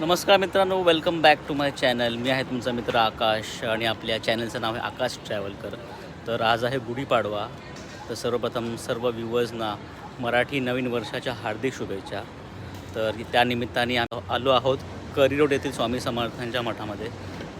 नमस्कार मित्रांनो welcome back to my channel मी आहे तुमचा मित्र आकाश आणि आपल्या चॅनलचं नाव आहे आकाश ट्रॅव्हलकर तर आज आहे गुढीपाडवा. तर सर्वप्रथम सर्व व्ह्युअर्सना मराठी नवीन वर्षाच्या हार्दिक शुभेच्छा. तर त्यानिमित्ताने आलो आहोत करी रोड येथील स्वामी समर्थांच्या मठामध्ये.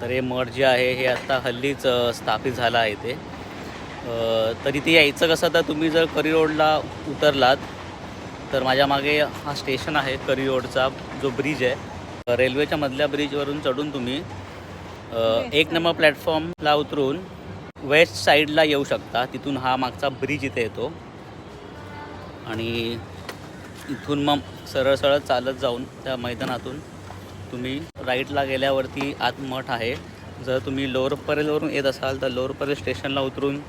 तर हे मठ जे आहे हे आत्ता हल्लीच स्थापित झालं आहे ते. तर इथे यायचं कसं? तर तुम्ही जर करी रोडला उतरलात तर माझ्या मागे हा स्टेशन आहे करी रोडचा जो ब्रिज आहे. रेल्वेच्या मधल्या ब्रिजवरून चढून तुम्ही एक नंबर प्लॅटफॉर्मला उतरून वेस्ट साईडला येऊ शकता. तिथून हा मागचा ब्रिज इथे येतो. आणि इथून मग सरळ सरळ चालत जाऊन त्या मैदानातून तुम्ही राईटला गेल्यावरती आत मठ आहे. जर तुम्ही लोअर परेलवरून येत असाल तर लोअर परेल स्टेशनला उतरून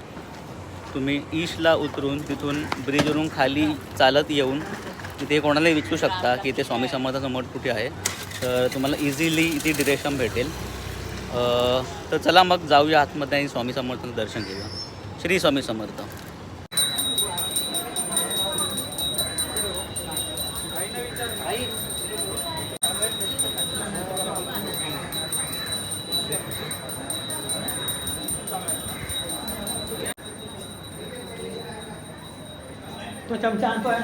तुम्ही ईस्टला उतरून तिथून ब्रिजवरून खाली चालत येऊन तिथे कोणालाही विचारू शकता की इथे स्वामी समर्थाचं मठ कुठे आहे. तर तुम्हाला इझिली इथे डिरेक्शन भेटेल. तर चला मग जाऊया आतमध्ये आणि स्वामी समर्थांचं दर्शन घेऊया. श्री स्वामी समर्थ. तो चमचा आणतो आहे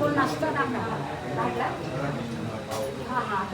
कोण नाश्ता टाकला लागला हां हां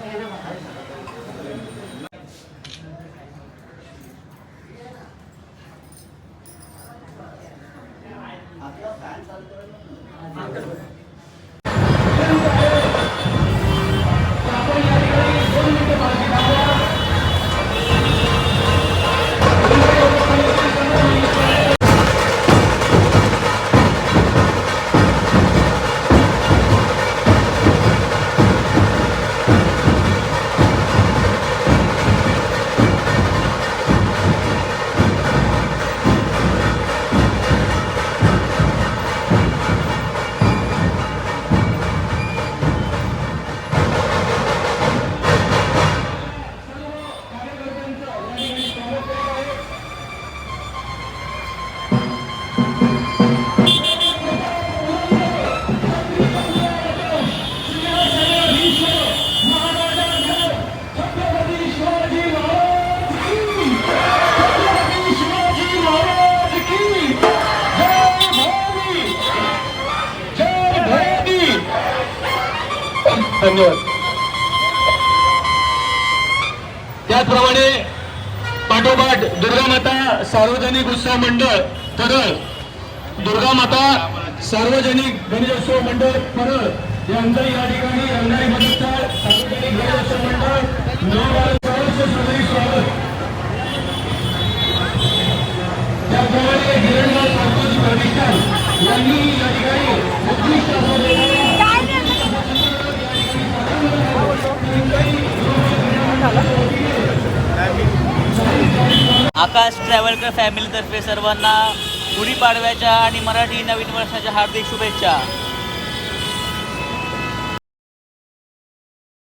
धन्यवाद त्याचप्रमाणे पाठोपाठ दुर्गा माता सार्वजनिक उत्सव मंडळ परळ दुर्गा माता सार्वजनिक गणेशोत्सव मंडळ परळ यांचं या ठिकाणी रंगाई प्रतिष्ठान सार्वजनिक गणेशोत्सव मंडळ नवभारत स्वागत. त्याचप्रमाणे हिरणगाव सांस्कृतिक प्रतिष्ठान यांनी या ठिकाणी आकाश ट्रॅव्हलकर फॅमिलीतर्फे सर्वांना गुढीपाडव्याच्या आणि मराठी नवीन वर्षाच्या हार्दिक शुभेच्छा.